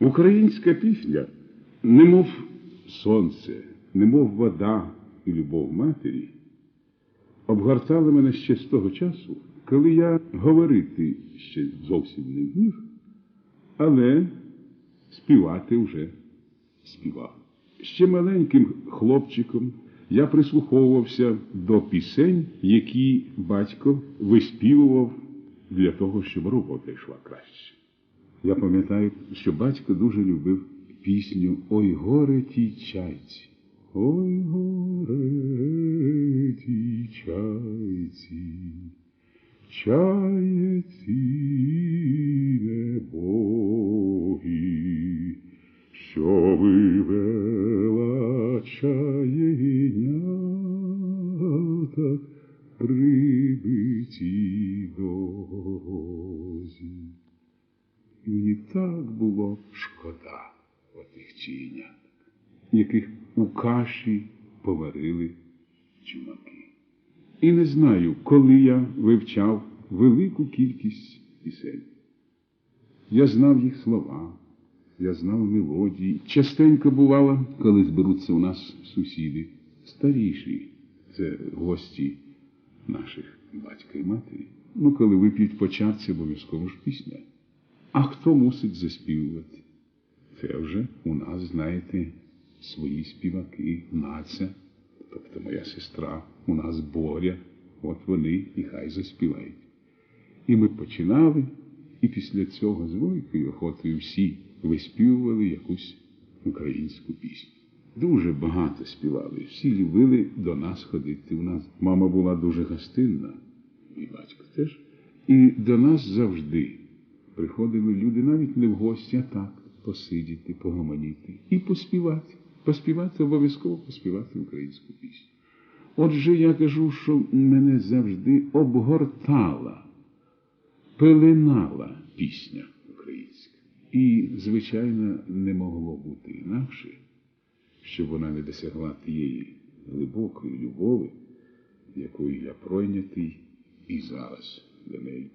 Українська пісня, немов сонце, немов вода і любов матері, обгортала мене ще з того часу, коли я говорити ще зовсім не вмів, але співати вже співав. Ще маленьким хлопчиком я прислуховувався до пісень, які батько виспівував для того, щоб робота йшла краще. Я пам'ятаю, що батько дуже любив пісню Ой горе тій чайці. Ой горе тій чайці, чаєці небогі, що вивела чаєняток прибитій дорозі. І мені так було шкода отих чиєняток, яких у каші поварили чумаки. І не знаю, коли я вивчав велику кількість пісень. Я знав їх слова, я знав мелодії. Частенько бувало, коли зберуться у нас сусіди, старіші, це гості наших батька і матері. Ну, коли вип'ють по чарці, обов'язково ж пісня. А хто мусить заспівувати? Це вже у нас, знаєте, свої співаки, наця, тобто моя сестра, у нас Боря, от вони і хай заспівають. І ми починали, і після цього з великою охотою всі виспівували якусь українську пісню. Дуже багато співали, всі любили до нас ходити. У нас мама була дуже гостинна, і батько теж. І до нас завжди приходили люди навіть не в гості, а так, посидіти, погомоніти і поспівати. Поспівати обов'язково поспівати українську пісню. Отже, я кажу, що мене завжди обгортала, пеленала пісня українська. І, звичайно, не могло бути інакше, щоб вона не досягла тієї глибокої любові, якою я пройнятий і зараз до неї.